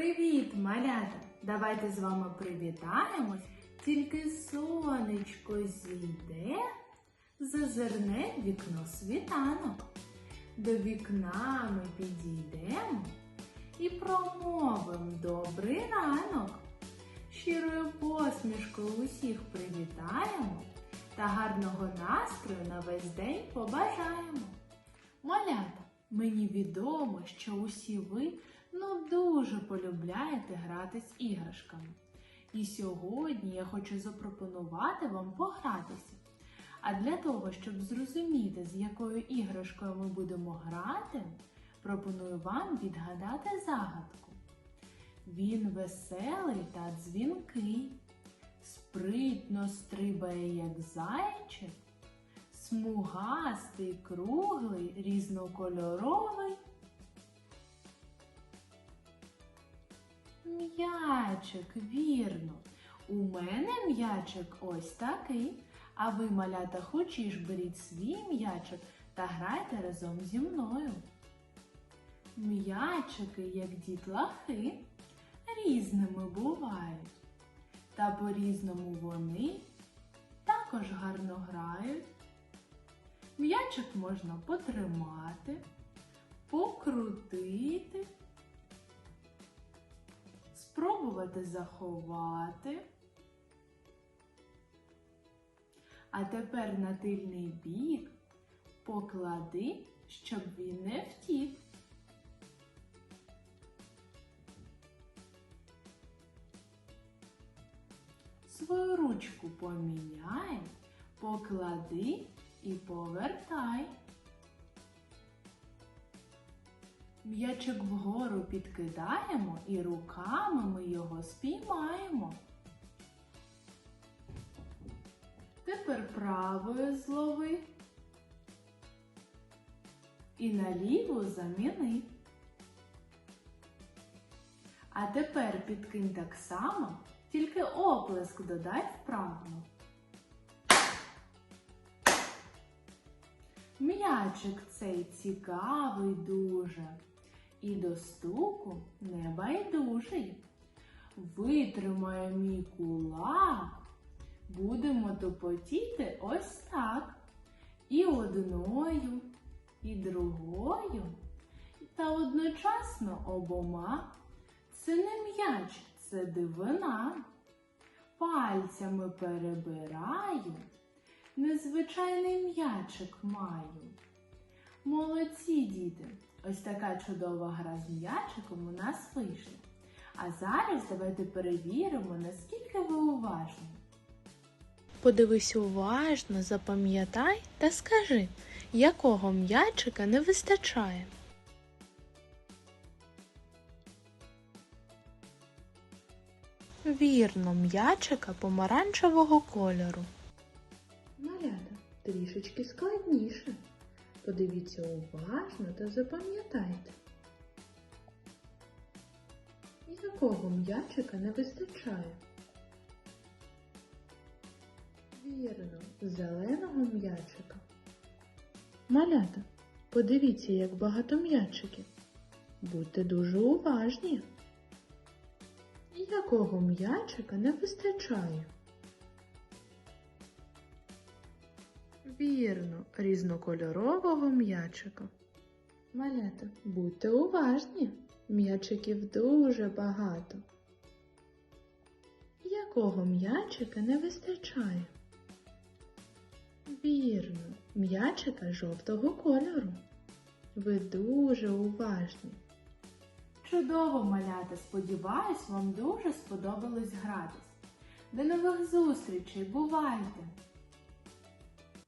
Привіт, малята! Давайте з вами привітаємось. Тільки сонечко зійде, зазирне вікно світанок. До вікна ми підійдемо і промовимо добрий ранок. Щирою посмішкою усіх привітаємо та гарного настрою на весь день побажаємо. Малята, мені відомо, що усі ви ну дуже полюбляєте грати з іграшками. І сьогодні я хочу запропонувати вам погратися. А для того, щоб зрозуміти, з якою іграшкою ми будемо грати, пропоную вам відгадати загадку. Він веселий та дзвінкий, спритно стрибає, як зайчик, смугастий, круглий, різнокольоровий. М'ячик, вірно. У мене м'ячик ось такий. А ви, малята, хочеш беріть свій м'ячик та грайте разом зі мною. М'ячики, як дітлахи, різними бувають. Та по-різному вони також гарно грають. М'ячик можна потримати, покрутити, спробувати заховати. А тепер на тильний бік поклади, щоб він не втік. Свою ручку поміняй, поклади і повертай. М'ячик вгору підкидаємо і руками ми його спіймаємо. Тепер правою злови і на ліву заміни. А тепер підкинь так само, тільки оплеск додай вправо. М'ячик цей цікавий дуже і до стуку не байдужий. Витримає мій кулак, будемо топотіти ось так. І одною, і другою, та одночасно обома. Це не м'яч, це дивина. Пальцями перебираю, незвичайний м'ячик маю. Молодці, діти! Ось така чудова гра з м'ячиком у нас вийшла. А зараз давайте перевіримо, наскільки ви уважні. Подивись уважно, запам'ятай та скажи, якого м'ячика не вистачає. Вірно, м'ячика помаранчевого кольору. Малята трішечки складніше. Подивіться уважно та запам'ятайте. Якого м'ячика не вистачає? Вірно, зеленого м'ячика. Малята, подивіться, як багато м'ячиків. Будьте дуже уважні. Якого м'ячика не вистачає? Вірно, різнокольорового м'ячика. Малята, будьте уважні. М'ячиків дуже багато. Якого м'ячика не вистачає? Вірно, м'ячика жовтого кольору. Ви дуже уважні. Чудово, малята! Сподіваюсь, вам дуже сподобалось гратись. До нових зустрічей! Бувайте!